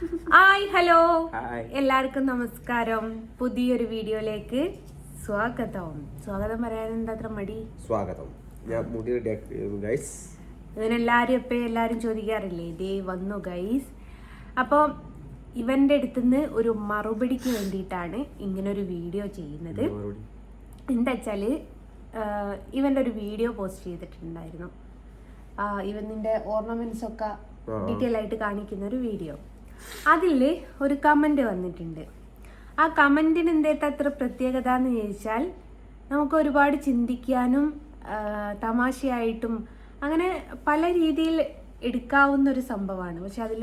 Hi hello. എല്ലാവർക്കും നമസ്കാരം. പുതിയൊരു വീഡിയോയിലേക്ക് സ്വാഗതം. സ്വാഗതം പറയാൻ എന്താ അത്ര മടി? സ്വാഗതം. ഞാൻ മുടി ഗൈസ് ഇവനെല്ലാരും ഇപ്പൊ എല്ലാരും ചോദിക്കാറില്ലേ ഇതേ വന്നു ഗൈസ് അപ്പോൾ ഇവന്റെ അടുത്തുനിന്ന് ഒരു മറുപടിക്ക് വേണ്ടിയിട്ടാണ് ഇങ്ങനെ ഒരു വീഡിയോ ചെയ്യുന്നത്. എന്താ വെച്ചാൽ ആഹ് ഇവന്റെ ഒരു വീഡിയോ പോസ്റ്റ് ചെയ്തിട്ടുണ്ടായിരുന്നു. ഇവൻ നിന്റെ ഓർണമെന്റ്സ് ഒക്കെ. ഡീറ്റെയിൽ ആയിട്ട് കാണിക്കുന്ന ഒരു വീഡിയോ. അതിൽ ഒരു കമന്റ് വന്നിട്ടുണ്ട്. ആ കമന്റിന് എന്തേട്ട അത്ര പ്രത്യേകത എന്ന് ചോദിച്ചാൽ നമുക്ക് ഒരുപാട് ചിന്തിക്കാനും തമാശയായിട്ടും അങ്ങനെ പല രീതിയിൽ എടുക്കാവുന്ന ഒരു സംഭവമാണ്. പക്ഷെ അതിൽ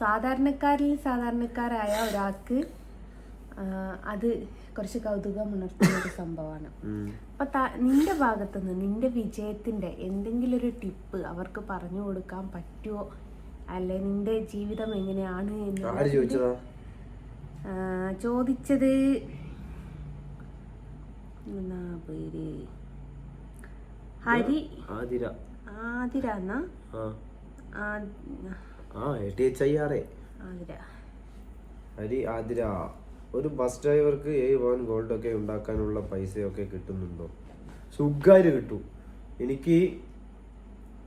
സാധാരണക്കാരിൽ സാധാരണക്കാരായ ഒരാൾക്ക് അത് കുറച്ച് കൗതുകം ഉണർത്തുന്ന ഒരു സംഭവമാണ്. അപ്പൊ നിന്റെ ഭാഗത്തുനിന്ന് നിന്റെ വിജയത്തിന്റെ എന്തെങ്കിലും ഒരു ടിപ്പ് അവർക്ക് പറഞ്ഞു കൊടുക്കാൻ പറ്റുമോ അല്ലെ നിന്റെ ജീവിതം എങ്ങനെയാണ് എന്ന് ചോദിച്ചതാ? എന്നാ പേര്? ഹരി. ആതിര. ആതിര എന്നാ? ഹരി ആതിര. ഒരു ബസ് ഡ്രൈവർക്ക് ഏഴ് പവൻ ഗോൾഡ് ഒക്കെ ഉണ്ടാക്കാനുള്ള പൈസയൊക്കെ കിട്ടുന്നുണ്ടോ? സുഖായിട്ട് കിട്ടും. എനിക്ക്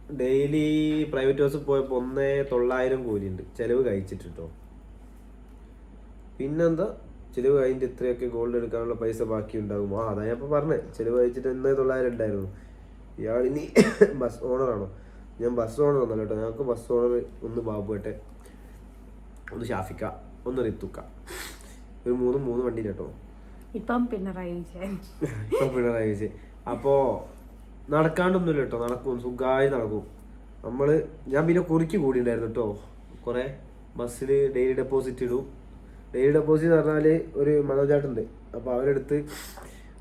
ഡെയിലി പ്രൈവറ്റ് ബസ് പോയപ്പോൾ ഒന്നേ തൊള്ളായിരം കൂലിയുണ്ട്. ചിലവ് കഴിച്ചിട്ടോ പിന്നെന്താ? ചിലവ് കഴിഞ്ഞിട്ട് ഇത്രയൊക്കെ ഗോൾഡ് എടുക്കാനുള്ള പൈസ ബാക്കി ഉണ്ടാകും ആ അതാ ഞാൻ ഇപ്പം പറഞ്ഞത് ചിലവ് കഴിച്ചിട്ട് ഒന്നേ തൊള്ളായിരം ഉണ്ടായിരുന്നു. ഇയാൾ ഇനി ബസ് ഓണറാണോ ഞാൻ ബസ് ഓണർ ഒന്നല്ല കേട്ടോ. ഞങ്ങൾക്ക് ബസ് ഓണർ ഒന്ന് ബാബുട്ടെ ഒന്ന് ഷാഫിക്ക ഒന്ന് റിത്തുക്ക. ഒരു മൂന്ന് മൂന്ന് വണ്ടി കേട്ടോ ഇപ്പം പിണറായി വിജയൻ. ഇപ്പം പിണറായി വിജയൻ. അപ്പോ നടക്കാണ്ടൊന്നുമില്ല കേട്ടോ. നടക്കും. സുഖമായി നടക്കും. നമ്മൾ ഞാൻ പിന്നെ കുറിക്ക് കൂടി ഉണ്ടായിരുന്നു കേട്ടോ. കുറെ ബസ്സിൽ ഡെയിലി ഡെപ്പോസിറ്റ് ഇടും. ഡെയിലി ഡെപ്പോസിറ്റ് എന്ന് പറഞ്ഞാൽ ഒരു മനോജാട്ടുണ്ട് അപ്പോൾ അവരെടുത്ത്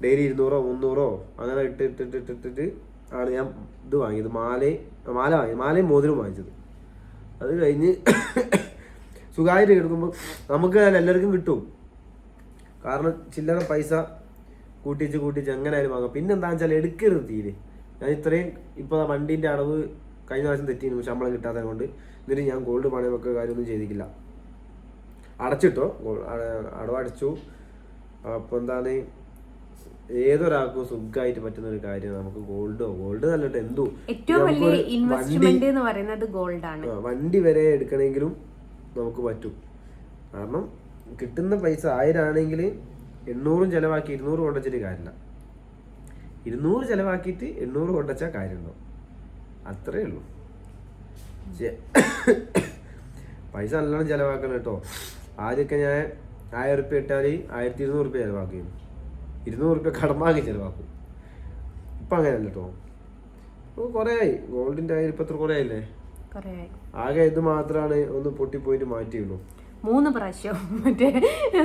ഡെയിലി ഇരുന്നൂറോ മുന്നൂറോ അങ്ങനെ ഇട്ട് ഇട്ട് ഇട്ട് ഇട്ട് ഇട്ടിട്ട് ആണ് ഞാൻ ഇത് വാങ്ങിയത്. മാലയും മാല വാങ്ങി മാലയും മോതിരം വാങ്ങിച്ചത്. അത് കഴിഞ്ഞ് സുഖമായിട്ട് എടുക്കുമ്പോൾ നമുക്ക് എല്ലാവർക്കും കിട്ടും. കാരണം ചില്ലറ പൈസ കൂട്ടിച്ച് കൂട്ടിച്ച് എങ്ങനെയായാലും വാങ്ങാം. പിന്നെ എന്താണെന്ന് വെച്ചാൽ എടുക്കരുത് തീരെ. ഞാൻ ഇത്രയും ഇപ്പോൾ വണ്ടീന്റെ അടവ് കഴിഞ്ഞ പ്രാവശ്യം തെറ്റിയിരുന്നു. ശമ്പളം കിട്ടാത്തത് കൊണ്ട് എന്നിട്ട് ഞാൻ ഗോൾഡ് പണയം വെക്കുക കാര്യമൊന്നും ചെയ്തിട്ടില്ല. അടച്ചിട്ടോ? അടവടച്ചു അട- അപ്പോൾ എന്താണ്? ഏതൊരാൾക്കും സുഖമായിട്ട് പറ്റുന്ന ഒരു കാര്യം നമുക്ക് ഗോൾഡോ ഗോൾഡ് നല്ലിട്ട് എന്തോ? ഏറ്റവും വലിയ ഇൻവെസ്റ്റ്മെന്റ് എന്ന് പറയുന്നത് വണ്ടി വരെ എടുക്കണമെങ്കിലും നമുക്ക് പറ്റും. കാരണം കിട്ടുന്ന പൈസ ആയിരാണെങ്കിൽ എണ്ണൂറും ചിലവാക്കി ഇരുന്നൂറ് കൊണ്ടുവച്ചിട്ട് കാര്യമില്ല. ഇരുന്നൂറ് ചിലവാക്കിയിട്ട് എണ്ണൂറ് കൊണ്ടുവച്ചാൽ കാര്യമുണ്ടോ? അത്രേ ഉള്ളൂ. പൈസ നല്ലോണം ചിലവാക്കണം കേട്ടോ. ആദ്യമൊക്കെ ഞാൻ ആയിരം റുപ്യ ഇട്ടാൽ ആയിരത്തി ഇരുന്നൂറ് റുപ്യ ചിലവാക്കിയിരുന്നു. ഇരുന്നൂറ് റുപ്യ കടം വാങ്ങി ചിലവാക്കും. ഇപ്പം അങ്ങനെയല്ല കേട്ടോ. ഇപ്പോൾ കുറേ ആയി ഗോൾഡിന്റെ ആയി ഇപ്പം എത്ര കുറേ ആയില്ലേ ആകെ ഇത് മാത്രമാണ് ഒന്ന് പൊട്ടിപ്പോയിട്ട് മാറ്റിയുള്ളൂ. മൂന്ന് പ്രാവശ്യം. മറ്റേ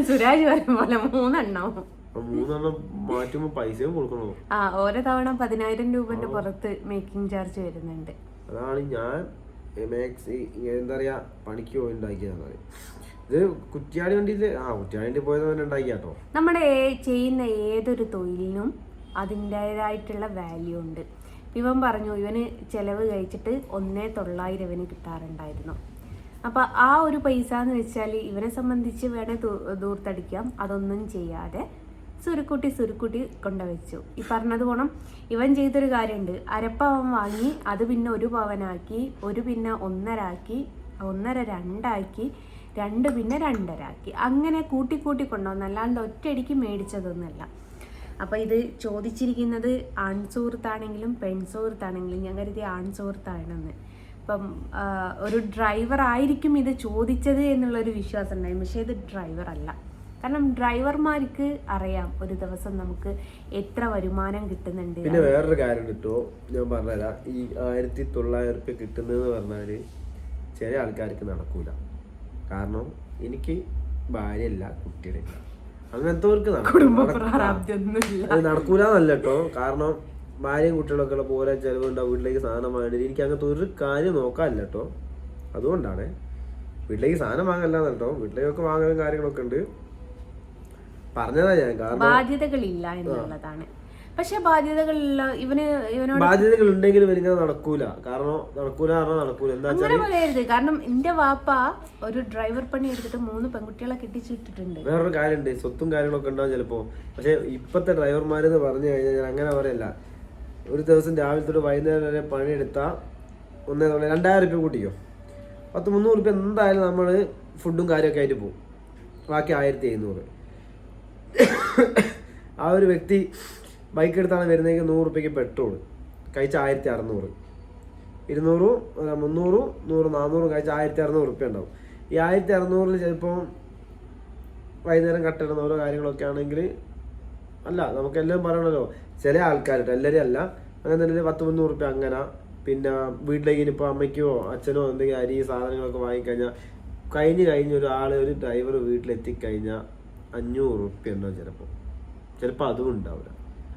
സുരാജ് പറയും പോലെ മൂന്നെണ്ണം ആ മൂന്നെണ്ണം മാറ്റുമ്പോൾ പൈസയും കൊടുക്കണോ ആ ഓരോ തവണ പതിനായിരം രൂപന്റെ പുറത്ത് മേക്കിംഗ് ചാർജ് വരുന്നുണ്ട്. അതാണ് ഞാൻ മാക്സ് എന്താ പറയാ പണിക്ക് പോയി ഉണ്ടാക്കിയതാണ് ഇത് കുറ്റിയാടി വണ്ടിയിൽ ആ കുറ്റിയാടി പോയത് തന്നെ ഉണ്ടാക്കിയാട്ടോ നമ്മുടെ ചെയ്യുന്ന ഏതൊരു തൊഴിലിനും അതിന്റെതായിട്ടുള്ള വാല്യൂ ഉണ്ട്. ഇവൻ പറഞ്ഞു ഇവന് ചെലവ് കഴിച്ചിട്ട് ഒന്നേ തൊള്ളായിരം ഇവന് കിട്ടാറുണ്ടായിരുന്നു. അപ്പൊ ആ ഒരു പൈസ എന്ന് വെച്ചാൽ ഇവനെ സംബന്ധിച്ച് വേണേ ദൂ- ദൂർത്തടിക്കാം. അതൊന്നും ചെയ്യാതെ സുരുക്കുട്ടി സുരുക്കുട്ടി കൊണ്ടുവച്ചു. ഈ പറഞ്ഞത് പോണം. ഇവൻ ചെയ്തൊരു കാര്യമുണ്ട്. അരപ്പവൻ വാങ്ങി അത് പിന്നെ ഒരു പവനാക്കി ഒരു പിന്നെ ഒന്നരാക്കി ഒന്നര രണ്ടാക്കി രണ്ട് പിന്നെ രണ്ടരാക്കി. അങ്ങനെ കൂട്ടി കൂട്ടി കൊണ്ടുവന്നു. അല്ലാണ്ട് ഒറ്റയടിക്ക് മേടിച്ചതൊന്നുമല്ല. അപ്പോൾ ഇത് ചോദിച്ചിരിക്കുന്നത് ആൺസുഹൃത്താണെങ്കിലും പെൺസുഹൃത്താണെങ്കിലും. ഞാൻ കരുതി ആൺസുഹൃത്താണെന്ന്. ഇപ്പം ഒരു ഡ്രൈവർ ആയിരിക്കും ഇത് ചോദിച്ചത് എന്നുള്ളൊരു വിശ്വാസം ഉണ്ടായിരുന്നു പക്ഷേ ഇത് ഡ്രൈവർ അല്ല കാരണം ഡ്രൈവർമാർക്ക് അറിയാം ഒരു ദിവസം നമുക്ക് എത്ര വരുമാനം കിട്ടുന്നുണ്ട്. പിന്നെ വേറൊരു കാര്യം കിട്ടുമോ ഞാൻ പറഞ്ഞുതരാം. ഈ ആയിരത്തി തൊള്ളായിരം റുപ്യ കിട്ടുന്നതെന്ന് പറഞ്ഞാൽ ചില ആൾക്കാർക്ക് നടക്കൂല. കാരണം എനിക്ക് ഭാര്യയില്ല കുട്ടികളില്ല. അങ്ങനത്തെവർക്ക് നടക്കൂല. എന്നല്ല കേട്ടോ കാരണം ഭാര്യയും കുട്ടികളൊക്കെ ഉള്ള പോലെ ചിലവുണ്ടാവും. വീട്ടിലേക്ക് സാധനം വാങ്ങേണ്ടി എനിക്ക് അങ്ങനത്തെ ഒരു കാര്യം നോക്കാനില്ല കേട്ടോ അതുകൊണ്ടാണ്. വീട്ടിലേക്ക് സാധനം വാങ്ങല്ല കേട്ടോ വീട്ടിലേക്കൊക്കെ വാങ്ങലും കാര്യങ്ങളൊക്കെ ഉണ്ട്. പറഞ്ഞതാ ഞാൻ കാരണം ബാധ്യതകളില്ല എന്നുള്ളതാണ്. പക്ഷെ ബാധ്യതകളില്ല ഇവന് ഇവനോട് ബാധ്യതകൾ ഉണ്ടെങ്കിൽ നടക്കൂല. കാരണം നടക്കൂല കാരണം നടക്കൂല. എന്താ അങ്ങനെ പറയരുത്. കാരണം എന്റെ വാപ്പ ഒരു ഡ്രൈവർ പണി എടുത്തിട്ട് മൂന്ന് പെൺകുട്ടികളെ കെട്ടിച്ചിട്ടിട്ടുണ്ട്. വേറൊരു കാര്യമുണ്ട് സ്വത്തും കാര്യങ്ങളൊക്കെ ഉണ്ടാവും ചിലപ്പോ. പക്ഷെ ഇപ്പത്തെ ഡ്രൈവർമാരെന്ന് പറഞ്ഞു കഴിഞ്ഞാൽ ഞാൻ അങ്ങനെ പറയല്ല. ഒരു ദിവസം രാവിലെ തൊട്ട് വൈകുന്നേരം വരെ പണിയെടുത്താൽ ഒന്നേ തവണ രണ്ടായിരം രൂപ കൂട്ടിക്കോ. പത്ത് മുന്നൂറ് രൂപ എന്തായാലും നമ്മൾ ഫുഡും കാര്യമൊക്കെ ആയിട്ട് പോകും ബാക്കി ആയിരത്തി എഴുന്നൂറ് ആ ഒരു വ്യക്തി ബൈക്ക് എടുത്താണ് വരുന്നതെങ്കിൽ നൂറ് റുപ്യക്ക് പെട്രോൾ കഴിച്ച ആയിരത്തി അറുന്നൂറ്. ഇരുന്നൂറും മുന്നൂറും നൂറ് നാന്നൂറും കഴിച്ച ആയിരത്തി അറുന്നൂറ് റുപ്യ ഉണ്ടാവും. ഈ ആയിരത്തി അറുന്നൂറിൽ ചിലപ്പോൾ വൈകുന്നേരം കട്ടിടുന്ന ഓരോ കാര്യങ്ങളൊക്കെ ആണെങ്കിൽ അല്ല നമുക്കെല്ലാം പറയണല്ലോ ചില ആൾക്കാരുണ്ട് എല്ലാവരും അല്ല. അങ്ങനെ തന്നെ പത്ത് മുന്നൂറ് റുപ്യ അങ്ങനെ പിന്നെ വീട്ടിലേക്ക് ഇനിയിപ്പോൾ അമ്മയ്ക്കോ അച്ഛനോ എന്തെങ്കിലും അരി സാധനങ്ങളൊക്കെ വാങ്ങിക്കഴിഞ്ഞാൽ കഴിഞ്ഞ് കഴിഞ്ഞ് ഒരാൾ ഒരു ഡ്രൈവർ വീട്ടിലെത്തിക്കഴിഞ്ഞാൽ അഞ്ഞൂറ് റുപ്യ ഉണ്ടാവും ചിലപ്പോൾ ചിലപ്പോൾ അതും ഉണ്ടാവില്ല.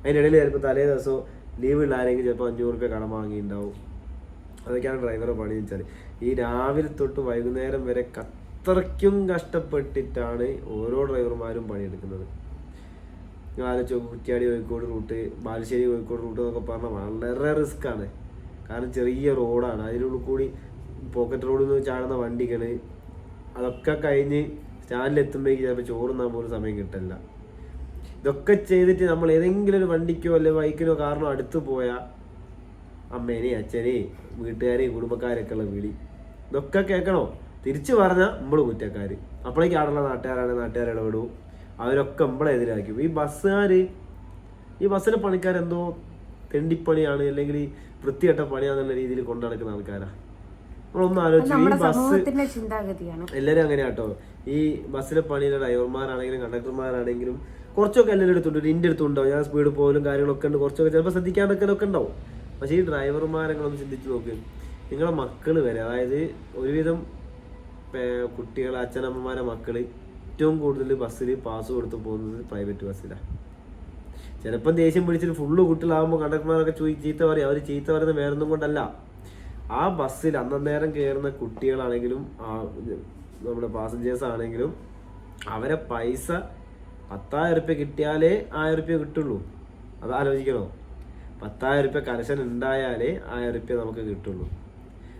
അതിനിടയിൽ ചിലപ്പോൾ തലേ ദിവസം ലീവ് ഉള്ളാരെങ്കിൽ ചിലപ്പോൾ അഞ്ഞൂറ് റുപ്യ കടം വാങ്ങിയിട്ടുണ്ടാവും. അതൊക്കെയാണ് ഡ്രൈവറെ പണി വെച്ചാൽ ഈ രാവിലെ തൊട്ട് വൈകുന്നേരം വരെ അത്രയ്ക്കും കഷ്ടപ്പെട്ടിട്ടാണ് ഓരോ ഡ്രൈവർമാരും പണിയെടുക്കുന്നത്. ആലോചിച്ചോ കുറ്റ്യാടി കോഴിക്കോട് റൂട്ട് ബാലുശ്ശേരി കോഴിക്കോട് റൂട്ട് എന്നൊക്കെ പറഞ്ഞാൽ വളരെ റിസ്ക് ആണ്. കാരണം ചെറിയ റോഡാണ് അതിനുള്ളിൽ കൂടി പോക്കറ്റ് റോഡിൽ നിന്ന് ചാടുന്ന വണ്ടികൾ അതൊക്കെ കഴിഞ്ഞ് സ്റ്റാൻഡിൽ എത്തുമ്പോഴേക്ക് ചിലപ്പോൾ ചോറുന്നാൻ പോലും സമയം കിട്ടില്ല. ഇതൊക്കെ ചെയ്തിട്ട് നമ്മൾ ഏതെങ്കിലും ഒരു വണ്ടിക്കോ അല്ലെങ്കിൽ ബൈക്കിനോ കാറിനോ അടുത്ത് പോയാൽ അമ്മേനെയും അച്ഛനെയും വീട്ടുകാരെയും കുടുംബക്കാരൊക്കെ ഉള്ള വിളി. ഇതൊക്കെ കേൾക്കണോ? തിരിച്ചു പറഞ്ഞാൽ നമ്മൾ കുറ്റക്കാർ അപ്പോഴേക്ക് ആടുള്ള നാട്ടുകാരാണ് നാട്ടുകാർ ഇടപെടും. അവരൊക്കെ നമ്മളെ എതിരാക്കും. ഈ ബസ്സുകാർ ഈ ബസ്സിലെ പണിക്കാരെന്തോ തെണ്ടിപ്പണിയാണ് അല്ലെങ്കിൽ വൃത്തികെട്ട പണിയാണെന്നുള്ള രീതിയിൽ കൊണ്ടു നടക്കുന്ന ആൾക്കാരാ. നമ്മളൊന്ന് ആലോചിച്ചു ഈ ബസ് ചിന്താഗതിയാണ്. എല്ലാവരും അങ്ങനെ കേട്ടോ ഈ ബസ്സിലെ പണിയിലെ ഡ്രൈവർമാരാണെങ്കിലും കണ്ടക്ടർമാരാണെങ്കിലും കുറച്ചൊക്കെ എല്ലാവരും എടുത്തുണ്ട് ഇന്റെ അടുത്തുണ്ടാവും ഞാൻ സ്പീഡ് പോലും കാര്യങ്ങളൊക്കെ ഉണ്ട്. കുറച്ചൊക്കെ ചിലപ്പോൾ ശ്രദ്ധിക്കാണ്ടൊക്കെ ഉണ്ടാവും. പക്ഷേ ഈ ഡ്രൈവർമാരെങ്ങളൊന്ന് ഒന്ന് ചിന്തിച്ച് നോക്ക്. നിങ്ങളെ മക്കൾ വരെ അതായത് ഒരുവിധം കുട്ടികൾ അച്ഛനമ്മമാരെ മക്കൾ ഏറ്റവും കൂടുതൽ ബസ്സിൽ പാസ് കൊടുത്ത് പോകുന്നത് പ്രൈവറ്റ് ബസ്സിലാണ് ചിലപ്പം ദേഷ്യം പിടിച്ചിട്ട് ഫുള്ള് കുട്ടികളാകുമ്പോൾ കണ്ടക്ടർമാരൊക്കെ ചീത്ത പറയും. അവർ ചീത്ത പറയുന്നത് വേറൊന്നും കൊണ്ടല്ല. ആ ബസ്സിൽ അന്നേരം കയറുന്ന കുട്ടികളാണെങ്കിലും നമ്മുടെ പാസഞ്ചേഴ്സ് ആണെങ്കിലും അവരെ പൈസ പത്തായിരം റുപ്യ കിട്ടിയാലേ ആയിരം റുപ്യ കിട്ടുള്ളൂ. അത് ആലോചിക്കണോ? പത്തായിരം റുപ്യ കലശൻ ഉണ്ടായാലേ ആയിരം റുപ്യ നമുക്ക് കിട്ടുള്ളൂ.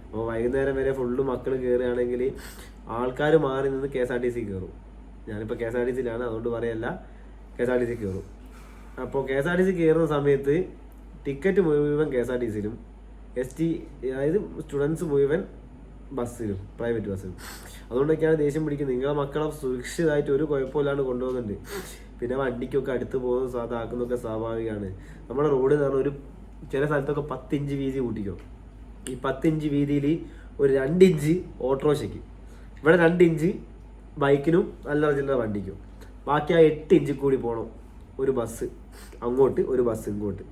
അപ്പോൾ വൈകുന്നേരം വരെ ഫുള്ള് മക്കൾ കയറുകയാണെങ്കിൽ ആൾക്കാർ മാറി നിന്ന് K S R T C കയറും ഞാനിപ്പോൾ കെ എസ് ആർ ടി സിയിലാണ് അതുകൊണ്ട് പറയല്ല. K S R T C കയറും അപ്പോൾ K S R T C കയറുന്ന സമയത്ത് ടിക്കറ്റ് മുഴുവൻ കെ എസ് ആർ ടി സിയിലും എസ് ടി അതായത് സ്റ്റുഡൻസ് മുഴുവൻ ബസ്സിലും പ്രൈവറ്റ് ബസ്സിലും അതുകൊണ്ടൊക്കെയാണ് ദേഷ്യം പിടിക്കുന്നത്. നിങ്ങളെ മക്കളെ സുരക്ഷിതമായിട്ട് ഒരു കുഴപ്പമില്ലാണ്ട് കൊണ്ടുപോകുന്നുണ്ട്. പിന്നെ വണ്ടിക്കൊക്കെ അടുത്ത് പോകുന്ന സാധാക്കുന്നൊക്കെ സ്വാഭാവികമാണ്. നമ്മുടെ റോഡ് എന്ന് ഒരു ചില സ്ഥലത്തൊക്കെ പത്തിഞ്ച് വീതി കൂട്ടിക്കോ. ഈ പത്തിഞ്ച് വീതിയിൽ ഒരു രണ്ടിഞ്ച് ഓട്ടോറിക്ഷയ്ക്ക് ഇവിടെ രണ്ടിഞ്ച് ബൈക്കിനും അല്ലറ ചില്ലറ വണ്ടിക്കും. ബാക്കി ആ എട്ട് ഇഞ്ചിൽ കൂടി പോകണം ഒരു ബസ് അങ്ങോട്ട് ഒരു ബസ് ഇങ്ങോട്ട്.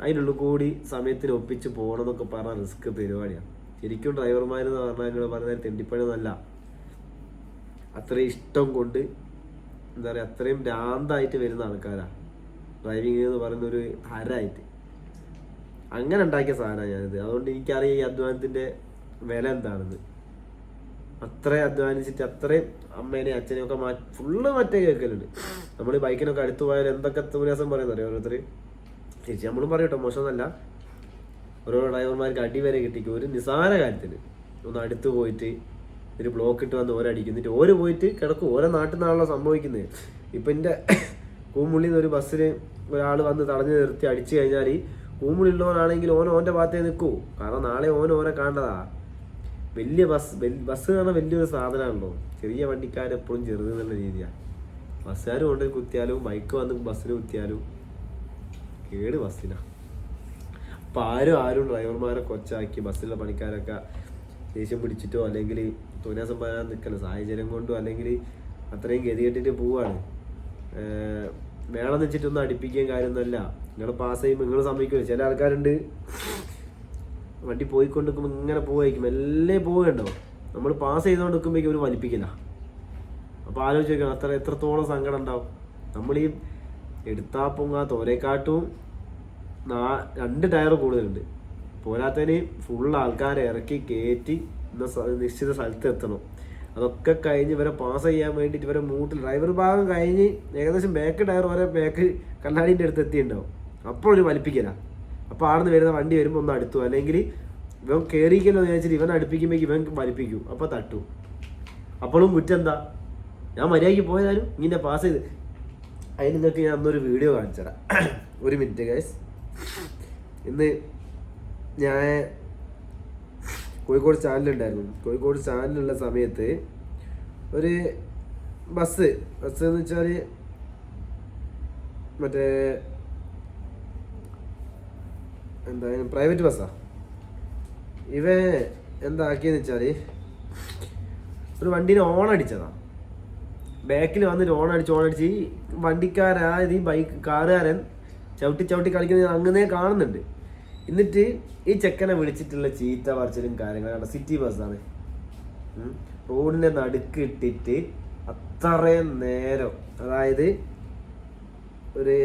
അതിനുള്ളിൽ കൂടി സമയത്തിന് ഒപ്പിച്ച് പോകണമെന്നൊക്കെ പറഞ്ഞാൽ റിസ്ക് പരിപാടിയാണ് ശരിക്കും ഡ്രൈവർമാരെന്ന് പറഞ്ഞാൽ നിങ്ങൾ പറഞ്ഞാൽ തെണ്ടിപ്പണിയൊന്നല്ല അത്രയും ഇഷ്ടം കൊണ്ട് എന്താ പറയുക അത്രയും ഭ്രാന്തായിട്ട് വരുന്ന ആൾക്കാരാണ് ഡ്രൈവിംഗ് എന്ന് പറയുന്ന ഒരു ഹരായിട്ട്. അങ്ങനെ ഉണ്ടാക്കിയ സാധനമാണ് ഞാനിത്. അതുകൊണ്ട് എനിക്കറിയാം ഈ അധ്വാനത്തിന്റെ വില എന്താണെന്ന്. അത്രയും അധ്വാനിച്ചിട്ട് അത്രയും അമ്മേനെയും അച്ഛനെയും ഒക്കെ മാറ്റി ഫുള്ള് മറ്റേ കേൾക്കലുണ്ട്. നമ്മൾ ബൈക്കിനൊക്കെ അടുത്ത് പോയാൽ എന്തൊക്കെ വ്യത്യാസം പറയുന്നറിയാം ഓരോരുത്തർ ചേച്ചി നമ്മളും പറയട്ടോ മോശമൊന്നല്ല. ഓരോ ഡ്രൈവർമാർക്ക് അടി വരെ കിട്ടിക്കും. ഒരു നിസാര കാര്യത്തിന്. ഒന്ന് അടുത്ത് പോയിട്ട് ഒരു ബ്ലോക്ക് ഇട്ട് വന്ന് ഓരടിക്കും എന്നിട്ട് ഓര് പോയിട്ട് കിടക്കും. ഓരോ നാട്ടിൽ നിന്നാണല്ലോ സംഭവിക്കുന്നത്. ഇപ്പം എന്റെ കൂമുള്ളിൽ നിന്ന് ഒരു ബസ്സിന് ഒരാൾ വന്ന് തടഞ്ഞു നിർത്തി അടിച്ചു കഴിഞ്ഞാൽ കൂമുള്ളിലുള്ളവനാണെങ്കിൽ ഓൻ ഓന്റെ ഭാഗത്തേ നിൽക്കൂ. കാരണം നാളെ ഓൻ ഓനെ കാണേണ്ടതാ വലിയ ബസ് ബസ് ബസ് പറഞ്ഞാൽ വലിയൊരു സാധനമാണല്ലോ. ചെറിയ വണ്ടിക്കാരെപ്പോഴും ചെറുതെന്നുള്ള രീതിയാണ് ബസ്സുകാർ കൊണ്ട് കുത്തിയാലും ബൈക്ക് വന്ന് ബസ്സിന് കുത്തിയാലും കേട് ബസ്സിലാണ് അപ്പം ആരും ആരും ഡ്രൈവർമാരെ കൊച്ചാക്കി ബസ്സിലെ പണിക്കാരൊക്കെ ദേഷ്യം പിടിച്ചിട്ടോ അല്ലെങ്കിൽ തുനാസം പറയാൻ നിൽക്കുന്ന സാഹചര്യം കൊണ്ടോ അല്ലെങ്കിൽ അത്രയും ഗതികെട്ടിട്ട് പോവാണ്. വേണമെന്ന് വെച്ചിട്ടൊന്നും അടുപ്പിക്കാൻ കാര്യമൊന്നുമല്ല നിങ്ങൾ പാസ് ചെയ്യുമ്പോൾ നിങ്ങൾ സമ്മതിക്കുമല്ലോ ചില ആൾക്കാരുണ്ട്. വണ്ടി പോയിക്കൊണ്ട് നിൽക്കുമ്പോൾ ഇങ്ങനെ പോവായിരിക്കും. എല്ലാം പോവുകയുണ്ടോ? നമ്മൾ പാസ് ചെയ്തുകൊണ്ട് നിൽക്കുമ്പോഴേക്കും ഒരു വലിപ്പിക്കില്ല അപ്പോൾ ആലോചിച്ച് നോക്കണം. അത്ര എത്രത്തോളം സങ്കടം ഉണ്ടാവും. നമ്മൾ ഈ എടുത്താ പൊങ്ങാ തോരേക്കാട്ടും നാ രണ്ട് ടയർ കൂടുതലുണ്ട്. പോരാത്തതിന് ഫുൾ ആൾക്കാരെ ഇറക്കി കയറ്റി നിശ്ചിത സ്ഥലത്ത് എത്തണം. അതൊക്കെ കഴിഞ്ഞ് ഇവരെ പാസ് ചെയ്യാൻ വേണ്ടിയിട്ട് ഇവരെ മൂട്ടിൽ ഡ്രൈവർ ഭാഗം കഴിഞ്ഞ് ഏകദേശം ബാക്ക് ടയർ വരെ ബാക്ക് കണ്ണാടിന്റെ അടുത്ത് എത്തിയിട്ടുണ്ടാവും. അപ്പോൾ ഒരു വലിപ്പിക്കല. അപ്പോൾ ആടുന്ന് വരുന്ന വണ്ടി വരുമ്പോൾ ഒന്ന് അടുത്തു. അല്ലെങ്കിൽ ഇവൻ കയറിക്കല്ലോ എന്ന് വിചാരിച്ചിട്ട് ഇവൻ അടുപ്പിക്കുമ്പോൾ ഇവൻ വലിപ്പിക്കും. അപ്പോൾ തട്ടു. അപ്പോഴും കുറ്റം എന്താ? ഞാൻ മര്യാദയ്ക്ക് പോയതാലും ഇങ്ങനെ പാസ് ചെയ്ത്. അതിന് നിങ്ങൾക്ക് ഞാൻ അന്നൊരു വീഡിയോ കാണിച്ചതാ ഒരു മിനിറ്റ് ഗൈസ് ഇന്ന് ഞാൻ കോഴിക്കോട് ചാനലുണ്ടായിരുന്നു കോഴിക്കോട് ചാനലുള്ള സമയത്ത് ഒരു ബസ് ബസ് എന്ന് വെച്ചാൽ മറ്റേ എന്താ പ്രൈവറ്റ് ബസ്സാ ഇവ എന്താക്കിയെന്ന് വെച്ചാൽ ഒരു വണ്ടീനെ ഓൺ ബാക്കിൽ വന്നിട്ട് ഓൺ അടിച്ച് ഈ വണ്ടിക്കാരായത് ഈ ബൈക്ക് കാറുകാരൻ ചവിട്ടി ചവിട്ടി കളിക്കുന്നത് അങ്ങനെ കാണുന്നുണ്ട്. എന്നിട്ട് ഈ ചെക്കനെ വിളിച്ചിട്ടുള്ള ചീത്ത പറച്ചിലും കാര്യങ്ങളും സിറ്റി ബസ്സാണ് റോഡിന്റെ നടുക്ക് ഇട്ടിട്ട് അത്രയും നേരം അതായത് ഒരു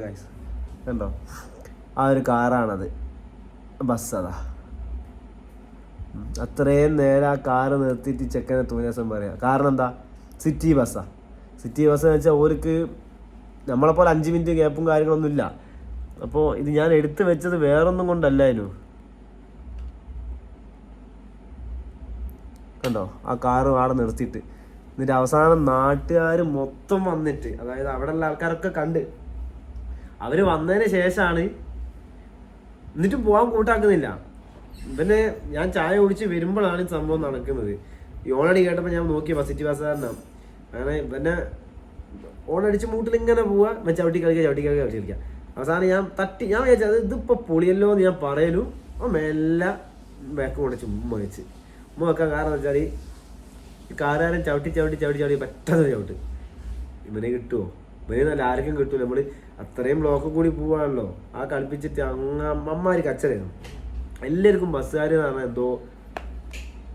guys? കണ്ടോ? ആ ഒരു കാറാണത്. ബസ് അതാ. അത്രയും നേരം ആ കാറ് നിർത്തിയിട്ട് ചെക്കനെ തൂനേസം പറയാം. കാരണം എന്താ? സിറ്റി ബസ്സാ. സിറ്റി ബസ് എന്ന് വെച്ചാൽ ഓർക്ക് നമ്മളെപ്പോലെ അഞ്ച് മിനിറ്റ് ഗ്യാപ്പും കാര്യങ്ങളൊന്നുമില്ല അപ്പോൾ ഇത് ഞാൻ എടുത്തു വെച്ചത് വേറൊന്നും കൊണ്ടല്ലായിരുന്നു കണ്ടോ? ആ കാറ് ആടെ നിർത്തിയിട്ട്. എന്നിട്ട് അവസാനം നാട്ടുകാർ മൊത്തം വന്നിട്ട് അതായത് അവിടെയുള്ള ആൾക്കാരൊക്കെ കണ്ട് അവർ വന്നതിന് ശേഷമാണ് എന്നിട്ടും പോകാൻ കൂട്ടാക്കുന്നില്ല. പിന്നെ ഞാൻ ചായ കുടിച്ച് വരുമ്പോഴാണ് സംഭവം നടക്കുന്നത്. ഈ ഓണടി കേട്ടപ്പോൾ ഞാൻ നോക്കി സിറ്റി ബസ്സുകാരനാണ് അങ്ങനെ പിന്നെ ഓണടിച്ച് മൂട്ടിൽ ഇങ്ങനെ പോവാ ഇവൻ ചവിട്ടി കളിക്കുക ചവിട്ടി കളിക്കുക ചവിട്ടി കളിക്കുക. അവസാനം ഞാൻ തട്ടി ഞാൻ വിചാരിച്ചത് ഇതിപ്പോൾ പൊളിയല്ലോ എന്ന് ഞാൻ പറയലും. ആ മെല്ലെ ബാക്ക് കൊണ്ട് ചുമ്മാ വെച്ച്. ഉമ്മ വെക്കാൻ കാരണം വെച്ചാൽ ഈ കാരാരൻ ചവിട്ടി ചവിട്ടി ചവിട്ടി ചവിട്ടി പെട്ടെന്ന് ചവിട്ട്. ഇവനെ കിട്ടുമോ ഇവനെ നല്ല ആർക്കും കിട്ടൂല. നമ്മൾ അത്രയും ബ്ലോക്ക് കൂടി പോവാണല്ലോ. ആ കളിപ്പിച്ചിട്ട് അങ്ങ അമ്മമാര് കച്ചറയാണ്. എല്ലാവർക്കും ബസ്സുകാർ എന്ന് പറഞ്ഞാൽ എന്തോ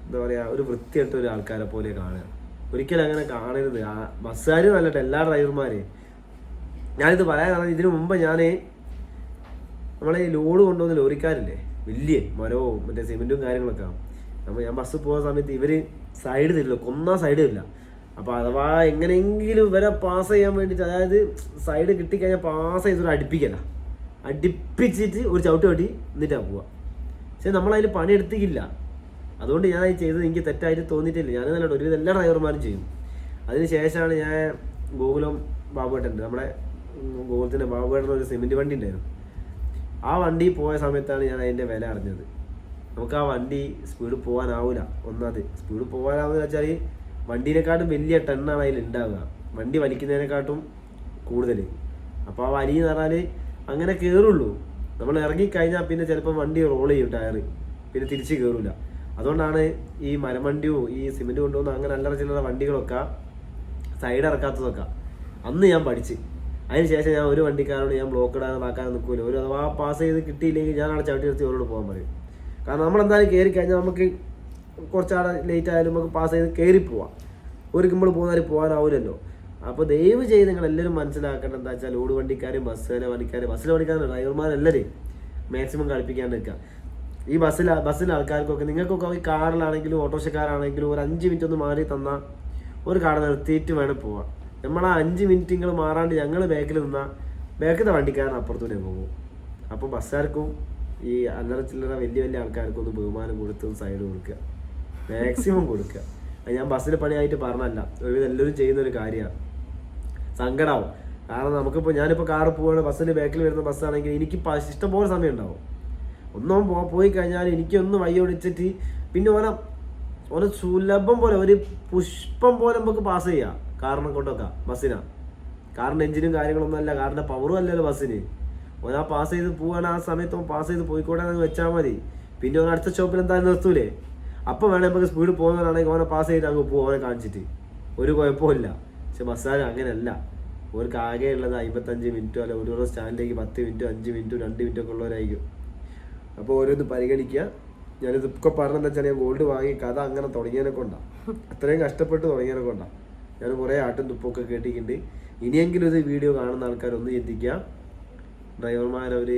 എന്താ പറയാ ഒരു വൃത്തിയിട്ട ഒരു ആൾക്കാരെ പോലെ കാണുക. ഒരിക്കലും അങ്ങനെ കാണരുത്. ആ ബസ്സുകാർ നല്ലട്ടെ എല്ലാ ഡ്രൈവർമാരെ ഞാനിത് പറയാൻ കാരണം ഇതിനു മുമ്പ് ഞാൻ നമ്മളെ ഈ ലോഡ് കൊണ്ടുവന്ന ലോറിക്കാരില്ലേ വലിയ മരവും മറ്റേ സിമെന്റും കാര്യങ്ങളൊക്കെ. നമ്മൾ ഞാൻ ബസ് പോകുന്ന സമയത്ത് ഇവർ സൈഡ് തരില്ല. കൊന്നാ സൈഡ് തരില്ല. അപ്പൊ അഥവാ എങ്ങനെയെങ്കിലും ഇവരെ പാസ് ചെയ്യാൻ വേണ്ടിയിട്ട് അതായത് സൈഡ് കിട്ടിക്കഴിഞ്ഞാൽ പാസ് ചെയ്തൊരു അടുപ്പിക്കല. അടുപ്പിച്ചിട്ട് ഒരു ചവിട്ട് കെട്ടി എന്നിട്ടാണ് പോവുക പക്ഷെ നമ്മളതിൽ പണിയെടുത്തിക്കില്ല അതുകൊണ്ട് ഞാൻ അത് ചെയ്തത് എനിക്ക് തെറ്റായിട്ട് തോന്നിയിട്ടില്ല. ഞാൻ നല്ല ഒരുവിധം എല്ലാ ഡ്രൈവർമാരും ചെയ്യും. അതിന് ശേഷമാണ് ഞാൻ ഗോകുലം ബാബുവേട്ടുണ്ട് നമ്മുടെ ഗോകുലത്തിന്റെ ബാബുവേട്ടൻ ഒരു സിമെന്റ് വണ്ടി ഉണ്ടായിരുന്നു. ആ വണ്ടി പോയ സമയത്താണ് ഞാൻ അതിന്റെ വില അറിഞ്ഞത്. നമുക്ക് ആ വണ്ടി സ്പീഡ് പോകാനാവില്ല ഒന്നാമത് സ്പീഡ് പോകാനാവുന്ന വെച്ചാൽ വണ്ടീനെക്കാട്ടും വലിയ ടെണ്ണാണ് അതിൽ ഉണ്ടാവുക വണ്ടി വലിക്കുന്നതിനെക്കാട്ടും കൂടുതൽ അപ്പോൾ ആ വലി എന്ന് പറഞ്ഞാൽ അങ്ങനെ കയറുള്ളൂ നമ്മൾ ഇറങ്ങിക്കഴിഞ്ഞാൽ പിന്നെ ചിലപ്പോൾ വണ്ടി റോൾ ചെയ്യും ടയർ പിന്നെ തിരിച്ച് കയറില്ല അതുകൊണ്ടാണ് ഈ മരവണ്ടിയോ ഈ സിമെന്റ് കൊണ്ടുവന്ന അങ്ങനെ അല്ലറ ചില്ലറ വണ്ടികളൊക്കെ സൈഡ് ഇറക്കാത്തതൊക്കെ. അന്ന് ഞാൻ പഠിച്ച്. അതിന് ശേഷം ഞാൻ ഒരു വണ്ടിക്കാരോട് ഞാൻ ബ്ലോക്ക് ഇടാതാക്കാൻ നിൽക്കൂല ഒരു അഥവാ പാസ് ചെയ്ത് കിട്ടിയില്ലെങ്കിൽ ഞാൻ അവിടെ ചവിട്ടി നിർത്തി അവരോട് പോകാൻ പറയും. കാരണം നമ്മൾ നമ്മളെന്തായാലും കയറി കഴിഞ്ഞാൽ നമുക്ക് കുറച്ചാടെ ലേറ്റ് ആയാലും നമുക്ക് പാസ് ചെയ്ത് കയറി പോവാം. ഒരുക്കുമ്പോൾ പോകുന്നവർ പോകാനാവില്ലല്ലോ അപ്പോൾ ദയവ് ചെയ്ത് നിങ്ങൾ എല്ലാവരും മനസ്സിലാക്കേണ്ടത് എന്താ വെച്ചാൽ ലോഡ് വണ്ടിക്കാർ ബസ്സിലെ വണ്ടിക്കാർ ബസ്സിലെ വണ്ടിക്കാർ ഡ്രൈവർമാരെല്ലാവരും മാക്സിമം കളിപ്പിക്കാണ്ട് നിൽക്കുക ഈ ബസ്സിൽ ബസ്സിലെ ആൾക്കാർക്കൊക്കെ നിങ്ങൾക്കൊക്കെ ഈ കാറിലാണെങ്കിലും ഓട്ടോറിക്ഷക്കാരാണെങ്കിലും ഒരു അഞ്ച് മിനിറ്റ് ഒന്ന് മാറി തന്നാൽ ഒരു കാട് നിർത്തിയിട്ട് വേണം പോവാം. നമ്മൾ ആ അഞ്ച് മിനിറ്റ് നിങ്ങൾ മാറാണ്ട് ഞങ്ങൾ ബാക്കിൽ നിന്നാൽ ബാക്കിലത്തെ വണ്ടിക്കാരൻ അപ്പുറത്തൂടെ പോകും. അപ്പോൾ ബസ്സുകാർക്കും ഈ അല്ലറ ചില്ലറ വലിയ വലിയ ആൾക്കാർക്കും ഒന്ന് ബഹുമാനം കൊടുത്ത് സൈഡ് കൊടുക്കുക മാക്സിമം കൊടുക്കുക. അത് ഞാൻ ബസ്സിൽ പണിയായിട്ട് പറഞ്ഞല്ല ഒരുവിധം എല്ലാവരും ചെയ്യുന്ന ഒരു കാര്യമാണ്. സങ്കടാവും. കാരണം നമുക്കിപ്പോൾ ഞാനിപ്പോൾ കാറ് പോവുകയാണ് ബസ്സിൽ ബാക്കിൽ വരുന്ന ബസ്സാണെങ്കിൽ എനിക്ക് ഇഷ്ടം ഇഷ്ടംപോലെ സമയം ഉണ്ടാവും. ഒന്നും പോയി കഴിഞ്ഞാൽ എനിക്കൊന്ന് വയ്യൊടിച്ചിട്ട് പിന്നെ ഓന ഓന സുലഭം പോലെ ഒരു പുഷ്പം പോലെ നമുക്ക് പാസ് ചെയ്യാം. കാറിനെ കൊണ്ടൊക്കെ ബസ്സിനാ കാറിന്റെ എഞ്ചിനും കാര്യങ്ങളൊന്നും അല്ല കാറിന്റെ പവറും അല്ലല്ലോ ബസ്സിന് ഓനാ പാസ് ചെയ്ത് പോവാണ് ആ സമയത്ത് പാസ് ചെയ്ത് പോയിക്കോട്ടെ വെച്ചാൽ മതി. പിന്നെ ഓൻ അടുത്ത ഷോപ്പിൽ എന്തായാലും നിർത്തൂലേ? അപ്പോൾ വേണേൽ നമുക്ക് സ്പീഡ് പോകുന്നവരാണെങ്കിൽ ഓനെ പാസ് ചെയ്ത് അങ്ങ് പോകും ഓനെ കാണിച്ചിട്ട്. ഒരു കുഴപ്പമില്ല പക്ഷെ ബസ്സാർ അങ്ങനെയല്ല. അവർക്ക് ആകെ ഉള്ളത് അമ്പത്തഞ്ച് മിനിറ്റോ അല്ല ഒരു സ്റ്റാൻഡിലേക്ക് പത്ത് മിനിറ്റോ അഞ്ച് മിനിറ്റോ രണ്ട് മിനിറ്റോ ഒക്കെ ഉള്ളവരായിരിക്കും. അപ്പോൾ ഓരോന്ന് പരിഗണിക്കുക. ഞാനിത് ഒക്കെ പറഞ്ഞെന്താ വെച്ചാൽ ഞാൻ ഗോൾഡ് വാങ്ങി കഥ അങ്ങനെ തുടങ്ങിയതിനെ കൊണ്ടാണ് അത്രയും കഷ്ടപ്പെട്ട് തുടങ്ങിയതിനെ കൊണ്ടാണ് ഞാൻ കുറേ ആട്ടും തുപ്പൊക്കെ കേട്ടിട്ടുണ്ട്. ഇനിയെങ്കിലും ഇത് വീഡിയോ കാണുന്ന ആൾക്കാർ ഒന്ന് ചിന്തിക്കുക. ഡ്രൈവർമാരവർ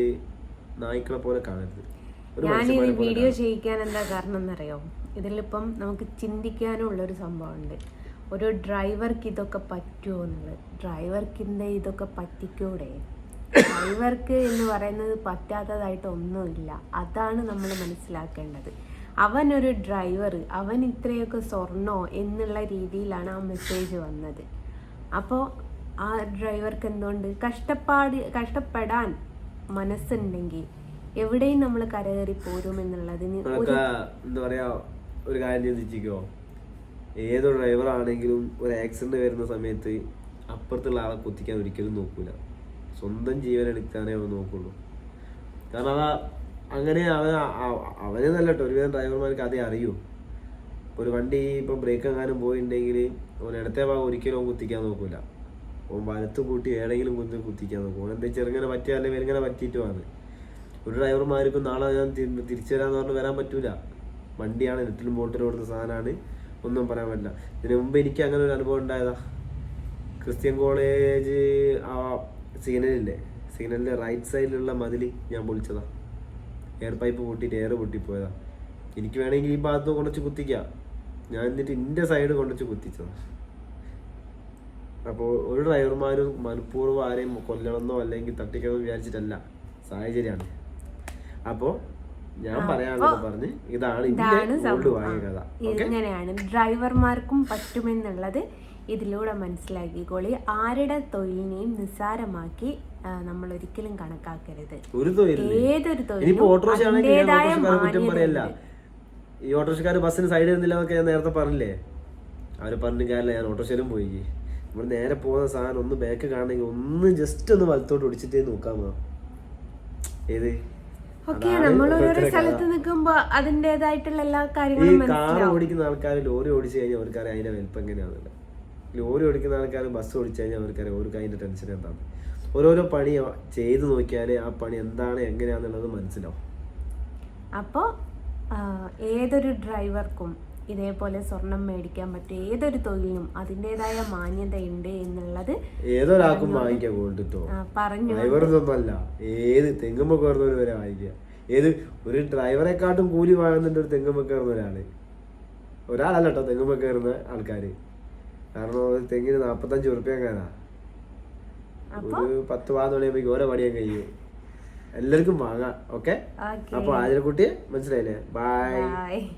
നായ്ക്കളെ പോലെ കാണരുത്. വീഡിയോ ചെയ്യിക്കാൻ എന്താ കാരണം എന്നറിയോ ഇതിലിപ്പം നമുക്ക് ചിന്തിക്കാനുള്ള ഒരു സംഭവമുണ്ട്. ഒരു ഡ്രൈവർക്ക് ഇതൊക്കെ പറ്റുമോ എന്നുള്ളത്. ഡ്രൈവർക്ക് എന്താ ഇതൊക്കെ പറ്റിക്കൂടെ? ഡ്രൈവർക്ക് എന്ന് പറയുന്നത് പറ്റാത്തതായിട്ട് ഒന്നുമില്ല. അതാണ് നമ്മൾ മനസ്സിലാക്കേണ്ടത്. അവനൊരു ഡ്രൈവർ അവൻ ഇത്രയൊക്കെ സ്വർണോ എന്നുള്ള രീതിയിലാണ് ആ മെസ്സേജ് വന്നത്. അപ്പോൾ ആ ഡ്രൈവർക്ക് എന്തുകൊണ്ട്? കഷ്ടപ്പാട് കഷ്ടപ്പെടാൻ മനസ്സുണ്ടെങ്കിൽ എവിടെയും നമ്മൾ കരകയറി പോരും എന്നുള്ളതിന് എന്താ പറയാ ഒരു കാര്യം ചിന്തിച്ചിക്കോ ഏതൊരു ഡ്രൈവർ ആണെങ്കിലും ഒരു ആക്സിഡന്റ് വരുന്ന സമയത്ത് അപ്പുറത്തുള്ള ആളെ കുത്തിക്കാൻ ഒരിക്കലും നോക്കൂല. സ്വന്തം ജീവൻ എടുക്കാനേ അവൻ നോക്കുള്ളൂ. കാരണം അതാ അങ്ങനെ അവൻ അവനെ നല്ല കേട്ടോ. ഒരുവിധം ഡ്രൈവർമാർക്ക് അതേ അറിയൂ. ഒരു വണ്ടി ഇപ്പം ബ്രേക്ക് എങ്ങാനും പോയിട്ടുണ്ടെങ്കിൽ അവൻ ഇടത്തെ ഭാഗം ഒരിക്കലും അവൻ കുത്തിക്കാൻ നോക്കൂല. ഓൻ വലത്ത് കൂട്ടി ഏടെങ്കിലും കുത്തി കുത്തിക്കാൻ നോക്കും. ഓൻ എന്താ ചെറുങ്ങനെ പറ്റിയ അല്ലെങ്കിൽ ഇങ്ങനെ പറ്റിയിട്ടുമാണ് ഒരു ഡ്രൈവർമാർക്കും നാളെ ഞാൻ തിരിച്ചു വരാന്ന് പറഞ്ഞ് വരാൻ പറ്റൂല. വണ്ടിയാണ് ലിറ്റിൽ ബോട്ടിലും ഓടുന്ന സാധനമാണ്. ഒന്നും പറയാൻ പറ്റില്ല. ഇതിനു മുമ്പ് എനിക്ക് അങ്ങനെ ഒരു അനുഭവം ഉണ്ടായതാ. ക്രിസ്ത്യൻ കോളേജ് ആ സിഗ്നലില്ലേ? സിഗ്നലിന്റെ റൈറ്റ് സൈഡിലുള്ള മതിൽ ഞാൻ പൊളിച്ചതാ. എയർ പൈപ്പ് പൊട്ടിയിട്ട് എയർ പൊട്ടിപ്പോയതാ. എനിക്ക് വേണമെങ്കിൽ ഈ ഭാഗത്ത് കൊണ്ടുവച്ച് കുത്തിക്കാം. ഞാൻ എന്നിട്ട് ഇന്റെ സൈഡ് കൊണ്ടുവച്ച് കുത്തിച്ചതാ. അപ്പോൾ ഒരു ഡ്രൈവർമാരും മനഃപൂർവം ആരെയും കൊല്ലണമെന്നോ അല്ലെങ്കിൽ തട്ടിക്കണമെന്നോ വിചാരിച്ചിട്ടല്ല. സാഹചര്യമാണ്. അപ്പോൾ ഞാൻ പറഞ്ഞ് ഇതാണ് ഇങ്ങനെയാണ്. ഡ്രൈവർമാർക്കും പറ്റുമെന്നുള്ളത് ഇതിലൂടെ മനസ്സിലാക്കിക്കോളി. ആരുടെ തൊഴിലിനെയും നിസ്സാരമാക്കി നമ്മൾ ഒരിക്കലും കണക്കാക്കരുത്. ഏതൊരു തൊഴിലും ഈ ഓട്ടോറിക്ഷക്കാർ ബസ്സിന് സൈഡിൽ ഇരുന്നില്ല എന്നൊക്കെ ഞാൻ നേരത്തെ പറഞ്ഞില്ലേ? അവർ പറഞ്ഞു കാര്യമില്ല ഞാൻ ഓട്ടോറിക്ഷയിലും പോയി. നമ്മൾ നേരെ പോകുന്ന സാധനം ഒന്ന് ബാക്ക് കാണണമെങ്കിൽ ഒന്ന് ജസ്റ്റ് ഒന്ന് വലത്തോട്ട് ഒടിച്ചിട്ടേ നോക്കാമോ? ഏത്? ഓക്കെ നമ്മൾ ഓരോരോ സ്ഥലത്ത് നിൽക്കുമ്പോ അതിന്റെതായിട്ടുള്ള എല്ലാ ഈ കാര്യങ്ങളും കാർ ഓടിക്കുന്ന ആൾക്കാർ ലോറി ഓടിച്ചു കഴിഞ്ഞാൽ അവർക്കറിയാം അതിന്റെ വലിപ്പം എങ്ങനെയാണെന്നില്ല ലോറി ഓടിക്കുന്ന ആൾക്കാർ ബസ് ഓടിച്ചു കഴിഞ്ഞാൽ അവർക്കറിയാം അവർക്ക് അതിന്റെ ടെൻഷൻ എന്താണ് ഓരോരോ പണി ചെയ്തു നോക്കിയാൽ ആ പണി എന്താണ് എങ്ങനെയാന്നുള്ളത് മനസ്സിലാവും. അപ്പോൾ ഏതൊരു ഡ്രൈവർക്കും ഇതേപോലെ സ്വർണം മേടിക്കാൻ പറ്റും ഏതൊരു തൊഴിലിനും അതിന്റെതായ മാന്യതയുണ്ട് എന്നുള്ളത് ഏതൊരാൾക്കും വാങ്ങിക്കാം ഗോൾഡ് പറഞ്ഞു. ഡ്രൈവറൊന്നല്ല ഏത് തെങ്ങുമ്പോ കയറുന്നവർ വരെ വാങ്ങിക്കുക. ഏത് ഒരു ഡ്രൈവറെക്കാട്ടും കൂലി വാങ്ങുന്നുണ്ട് ഒരു തെങ്ങുമ്പോ കയറുന്ന ഒരാൾ ഒരാളല്ല കേട്ടോ തെങ്ങുമ്പോ കയറുന്ന ആൾക്കാര്. കാരണം ഒരു തെങ്ങിന് നാപ്പത്തഞ്ച് ഉറുപ്പ്യക്കാരാ. ഒരു പത്ത് പതിനൊന്ന് മണിയാകുമ്പോ ഓരോ പണിയാൻ കഴിയും. എല്ലാവർക്കും വാങ്ങാം. ഓക്കെ? അപ്പോൾ അപ്പൊ ആതിരക്കുട്ടിയെ മനസ്സിലായില്ലേ? ബൈ.